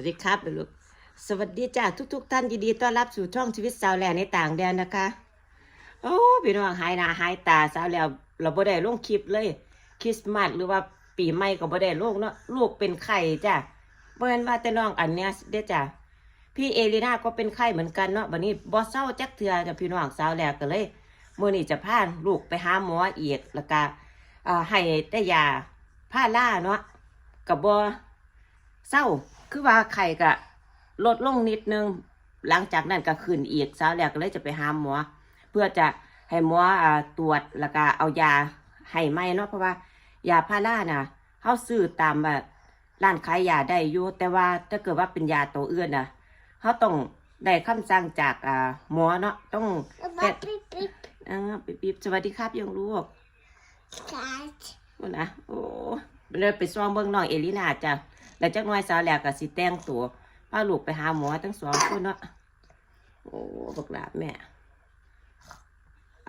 วัสดีครับลูกสวัสดีจ้าทุก ๆ ท่านยินดีต้อนรับสู่ช่องชีวิตสาวแหล่ในต่างแดนนะคะ โอ้พี่น้องหายหน้าหายตาสาวแหล่เราบ่ได้ลงคลิปเลย คริสต์มาสหรือว่าปีใหม่ก็บ่ได้ลงเนาะลูกเป็นไข้จ้ะบ่แม่นว่าแต่น้องอันเนี้ยเด้จ้ะพี่เอลีนาก็เป็นไข้เหมือนกันเนาะบัดนี้บ่เศร้าจักเทื่อจ้ะพี่น้องสาวแหล่ก็เลยมื้อนี้จะพาลูกไปหาหมออีกแล้วก็ให้แต่ยาพาล่าเนาะก็บ่เศร้า คือว่าไข่ก็ลดลงนิดนึง หลังจากนั้นก็ขึ้นอีกสาวแรกก็เลยจะไปหาหมอ เพื่อจะให้หมออ่าตรวจแล้วก็เอายาให้ไหมเนาะเพราะว่ายาพาราน่ะเขาซื้อตามแบบร้านขายยาได้อยู่แต่ว่าถ้าเกิดว่าเป็นยาตัวอื่นน่ะเขาต้องได้คำสั่งจากอ่าหมอเนาะต้องป๊าปิ๊บปิ๊บอ่าปิ๊บๆสวัสดีครับยังลูกกัดโอ้นะโอ้เลยไปซ้อมเบิ่งน้องเอลินาจ้ะ แล้วจักหน้อยสาวแหลกก็สิแต่งตัวพาลูกไปหาหมอทั้งสองคนเนาะโอ้บักหลาแม่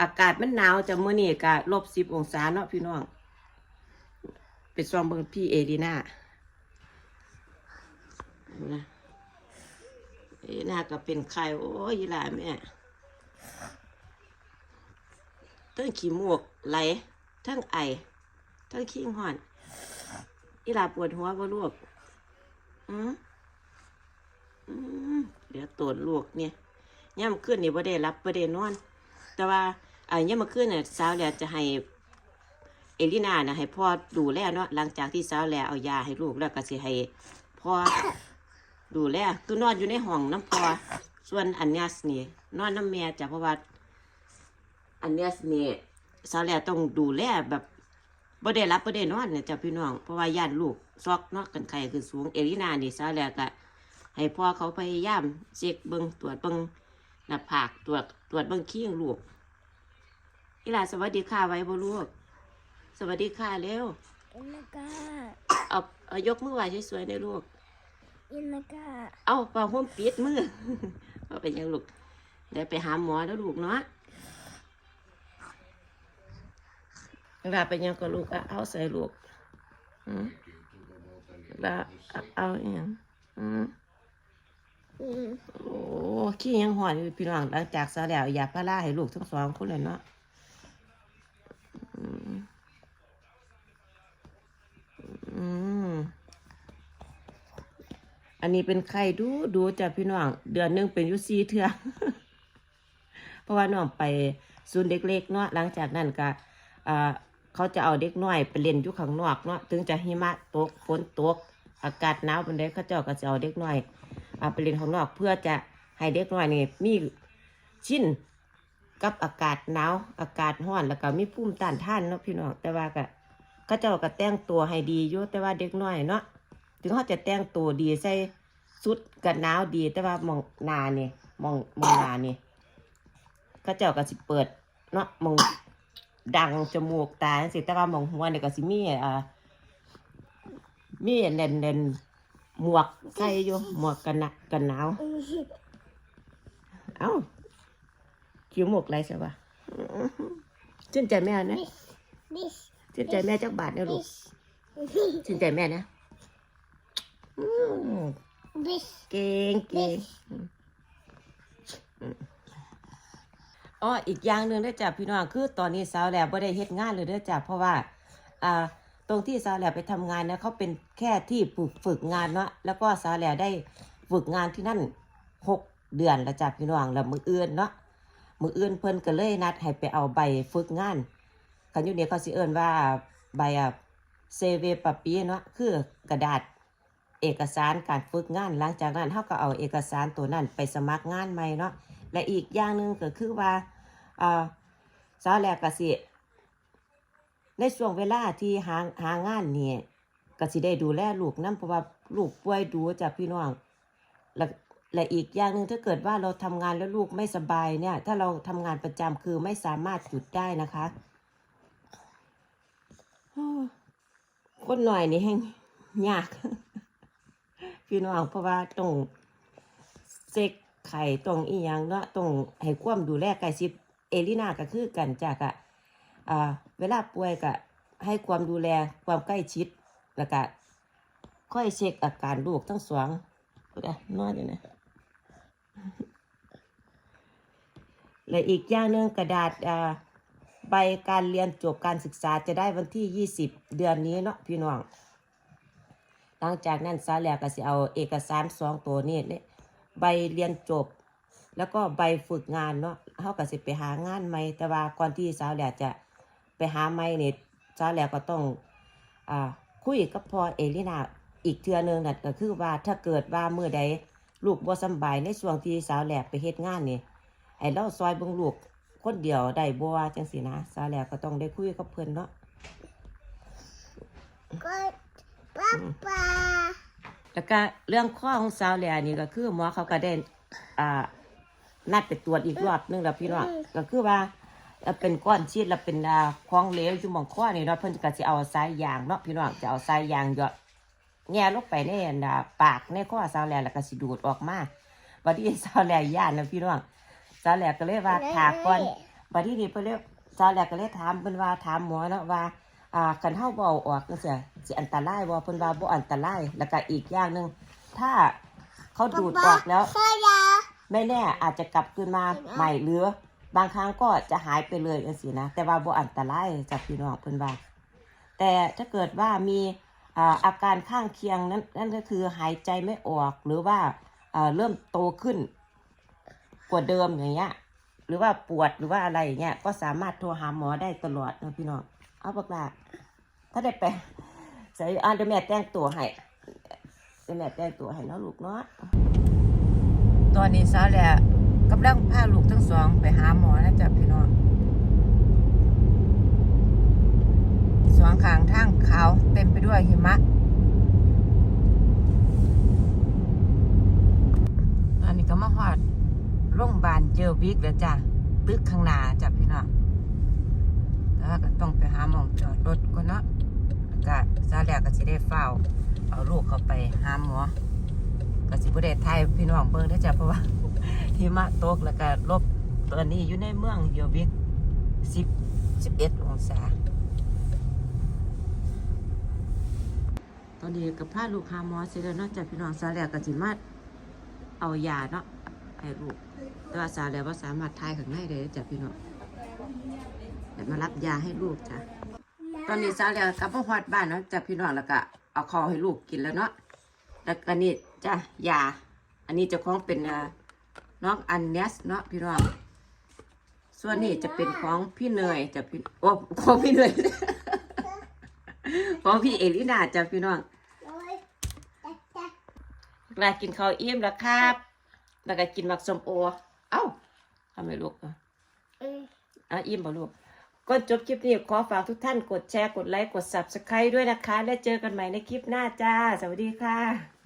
อากาศมันหนาวจ้ะมื้อนี้ก็ลบสิบองศาเนาะพี่น้องไปซ้อมเบิ่งพี่เอลินาเอานะเอลินาก็เป็นไข้โอ้ยหลาแม่ทั้งขี้มูกไหลทั้งไอทั้งขี้ห่อนอีหลาปวดหัวบ่ลูก อืมอืมเดี๋ยวตรวจลูกเนี่ยย่ำขึ้นนี่บ่ได้รับบ่ได้นอน แต่ว่าอ่าย่ำมาขึ้นเนี่ยสาวแล้วจะให้เอลินานะให้พ่อดูแลเนาะหลังจากที่สาวแล้วเอายาให้ลูกแล้วก็สิให้พ่อดูแลคือนอนอยู่ในห้องน้ำพอส่วนอันเนี้ยนี่นอนน้ำแม่จ้ะเพราะว่าอันเนี้ยนี่สาวแล้วต้องดูแลแบบ บ่ได้รับบ่ได้นอนเนี่ยจ้ะพี่น้องเพราะว่าย่านลูกซอกเนาะกันไข้คือสูงเอลินานี่สาวแล้วก็ให้พ่อเขาพยายามเช็คเบิ่งตรวจเบิ่งหน้าผากตรวจตรวจเบิ่งขี้ของลูกอีหลาสวัสดีค่ะไว้บ่ลูกสวัสดีค่ะเร็วอินากาเอาเอายกมือไหวสวยๆในลูกอินากาเอาเป่าห่มปิดมือว่าเป็นหยังลูกเดี๋ยวไปหาหมอแล้วลูกเนาะเว ลาเป็นหยังก็ลูกอะเอาใส่ลูกอืมแล้วเอาอหยังอืมอืมโอ้ขี้ยังหอนพี่น้องหลังจากซะแล้วอยากพาราให้ลูกทั้งสองคนเลยเนาะอืมอืมอันนี้เป็นไข้ดูดูจ้ะพี่น้อง เดือนหนึงเป็นยุซีเทือเพราะว่าน้องไปศูนย์เด็กเล็กเนาะหลังจากนั้นก็อ่า เขาจะเอาเด็กน้อยไปเล่นอยู่ข้างนอกเนาะถึงจะหิมะตกฝนตก อากาศหนาวเป็นไดเขาเจ้าก็จะเอาเด็กน้อยเอาไปเล่นข้างนอก เพื่อจะให้เด็กน้อยนี่มีชินกับอากาศหนาวอากาศร้อนแล้วก็มีภูมิต้านทานเนาะพี่น้องแต่ว่าก็เขาเจ้าก็แต่งตัวให้ดีอยู่แต่ว่าเด็กน้อยเนาะถึงเขาจะแต่งตัวดีใส่สุดกันหนาวดี แต่ว่ามองนานี่มองมองนานี่เขาเจ้าก็สิเปิดเนาะมอง ดังจมูกตาจังซี่แต่ว่ามองหัวนี่ก็สิมีอ่ามีเล่นเล่นๆหมวกใส่อยู่หมวกกันหนะกันหนาวเอ้าคิวหมกไรใช่ปะชื่นใจแม่นะดิสชื่นใจแม่จักบาทนะลูดิกสชื่นใจแม่นะอืมดิสเก่งเก่ง อ๋ออีกอย่างหนึ่งเด้อจ้ะพี่น้องคือตอนนี้สาวแหลบ่ได้เฮ็ดงานเลยเด้อจ้ะเพราะว่าอ่าตรงที่สาวแหลไปทำงานนะเขาเป็นแค่ที่ฝึกฝึกงานเนาะแล้วก็สาวแหลได้ฝึกงานที่นั่นหกเดือนแล้วจ้ะพี่น้องแล้วมือเอื่นเนาะมือเอื่นเพิ่นก็เลยนัดให้ไปเอาใบฝึกงานคันอยู่เนี่ยเขาสิเอิ้นว่าใบอะเซเวปปีเนาะคือกระดาษเอกสารการฝึกงาน หลังจากนั้นเขาก็เอาเอกสารตัวนั้นไปสมัครงานใหม่เนาะและอีกอย่างหนึ่งก็คือว่า อ่าสาวแหลก็สิในช่วงเวลาที่หาหางานนี่ก็สิได้ดูแลลูกนํเพราะว่าลูกป่วยดูจากพี่น้องและและอีกอย่างหนึ่งถ้าเกิดว่าเราทำงานแล้วลูกไม่สบายเนี่ย ถ้าเราทำงานประจำคือไม่สามารถหยุดได้นะคะโอ้คนหน่อยนี่แห้งยาก พี่น้องเพราะว่าต้องเซ็กไข่ต้องอีหยังเนาะต้องให้ความดูแลใกล้ชิด เอลินาก็คือกันจากอะอ่าเวลาป่วยก็ให้ความดูแลความใกล้ชิดแล้วก็ค่อยเช็คอาการลูกทั้งสองก็ได้นอนอยู่นะและอีกอย่างหนึ่งกระดาษอ่าใบการเรียนจบการศึกษาจะได้วันที่ 20 เดือนนี้เนาะพี่น้อง หลังจากนั้นซาแหลกก็สิเอาเอกสารสองตัวนี้เนี่ยใบเรียนจบ แล้วก็ใบฝึกงานเนาะ เขาก็สิไปหางานใหม่แต่ว่าก่อนที่สาวแหลกจะไปหาใหม่เนี่ยสาวแหลกก็ต้องอ่าคุยกับพ่อเอลินาอีกเทื่อหนึงนั่นก็คือว่าถ้าเกิดว่าเมื่อใดลูกบ่สำบายในช่วงที่สาวแหลกไปเฮ็ดงานนี่ไอ้เราซอยเบิ่งลูกคนเดียวได้บ่ว่าจังซี่นะสาวแหลกก็ต้องได้คุยกับเพิ่นเนาะก็ป้าป้าแล้วก็เรื่องข้อของสาวแหล่นี่ก็คือหมอเขาก็ได้อ่า นัดไปตรวจอีกรอบหนึงแล้วพี่น้องก็คือว่าเอ่อเป็นก้อนชีดแล้วเป็นอ่าของเหลวอยู่หมองข้อนี่เนาะเพิ่นก็สิเอาสายยางเนาะพี่น้องจะเอาสายยางหยอดแง่ลงไปในอันน่ะปากในข้อสาวแหล่แล้วก็สิดูดออกมาบัดนี้สาวแหล่ย่านนะพี่น้องสาวแหล่ก็เลยว่าถากก่อนบัดนี้นี่เพิ่นเลยสาวแรกก็เลยถามเพิ่นว่าถามหมอเนาะว่าอ่าคันเฮาเว้าออกจังซี่สิอันตรายบ่เพิ่นว่าบ่อันตรายแล้วก็อีกอย่างหนึงถ้าเขาดูดออกแล้วใช่ยา ไม่แน่อาจจะกลับคืนมาใหม่หรือบางครั้งก็จะหายไปเลยจังซี่นะแต่ว่าบ่อันตรายจากพี่น้องเพิ่นว่าแต่ถ้าเกิดว่ามีอาการข้างเคียงนั้นนั่นก็คือหายใจไม่ออกหรือว่าเริ่มโตขึ้นกว่าเดิมอย่างเงี้ยหรือว่าปวดหรือว่าอะไรอย่างเงี้ยก็สามารถโทรหาหมอได้ตลอดนะพี่น้องเอาบักลาถ้าได้ไปใส่อ่าเดี๋ยวแม่แต่งตัวให้เดี๋ยวแม่แต่งตัวให้เนาะลูกเนาะ ตอนนี้สาวแหละกำลังพาลูกทั้งสองไปหาหมอนะจ๊ะพี่น้องสองข้างทางขาวเต็มไปด้วยหิมะตอนนี้ก็มาหอดโรงพยาบาลเจอวิกแล้วจ้ะตึกข้างหน้าจ้ะพี่น้องแต่ว่าก็ต้องไปหาหมองจอดรถก่อนเนาะแล้วก็ซาแลกก็สิได้เฝ้า เอาลูกเข้าไปหาหมอ ก็สิบ่ได้ถ่ายพี่น้องเบิ่งได้จ้ะเพราะว่าหิมะตกแล้วก็ลบตอนนี้อยู่ในเมืองเยอวิก10 11องศา ตอนนี้กับพาลูกหาหมอเสร็จแล้วนาจ้ะพี่น้องซาแลกก็สิมาเอายาเนาะให้ลูกแต่ว่าสาวแล้วว่าสามารถทายข้างในได้จ้ะพี่น้องเดี๋ยวมารับยาให้ลูกจ้ะตอนนี้สาวแล้วกับมาฮอดบ้านเนาะจ้ะพี่น้องแล้วก็เอาข้าวให้ลูกกินแล้วเนาะ แล้วก็นี่จ้ะยา อันนี้เจะของเป็นอ่าน้องอันเนสเนาะพี่น้อง ส่วนนี้จะเป็นของพี่เนยจ้ะพี่โอ้ของพี่เนยของพี่เอลินาจ้ะพี่น้องโอ้ยจ๊ะจ๊ะเวลากินข้าวอิ่มแล้วครับ แล้วก็กินหมักสมโอ เอ้าทำไมลูกอะอืมอะอิ่มบ่ลูก ก่อนจบคลิปนี้ขอฝากทุกท่านกดแชร์ กดไลค์ กด subscribe ด้วยนะคะ และเจอกันใหม่ในคลิปหน้าจ้า สวัสดีค่ะ